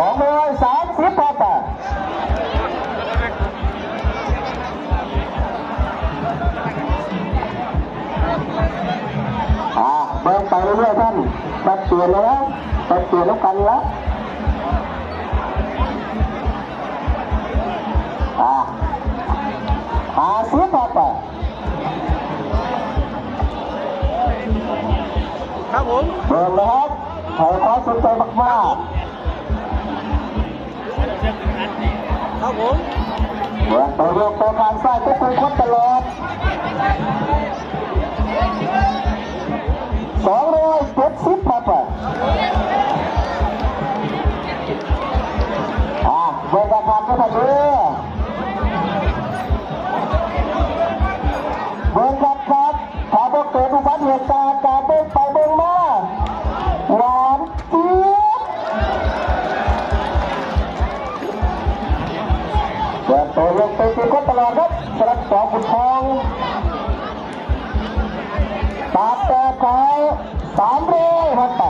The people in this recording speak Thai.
สองร้อยสามสิบครับอะอ่าเบิ่งไปเรื่อยๆท่านตัดเปลี่ยนแล้วนะตัดเปลี่ยนแล้วกันละอ่าหาสิบครับอะครับผมเบิ่งนะครับให้ความสนใจมาก ครับผมๆเบิ่งไปเรื่องตัวการสร้างก็เป็นคนตลอดสองร้อยเจ็ดสิบครับอะอ่าเบ่งราคาก็ทันเด้อเบิ่งครับขับถ้าบ่เกิดอุบัติเหตุการ เปิดตัวลงไปเป็นคบตลอดครับสลับสองขุนทองตาแต่เขาสามเร่ครับแปด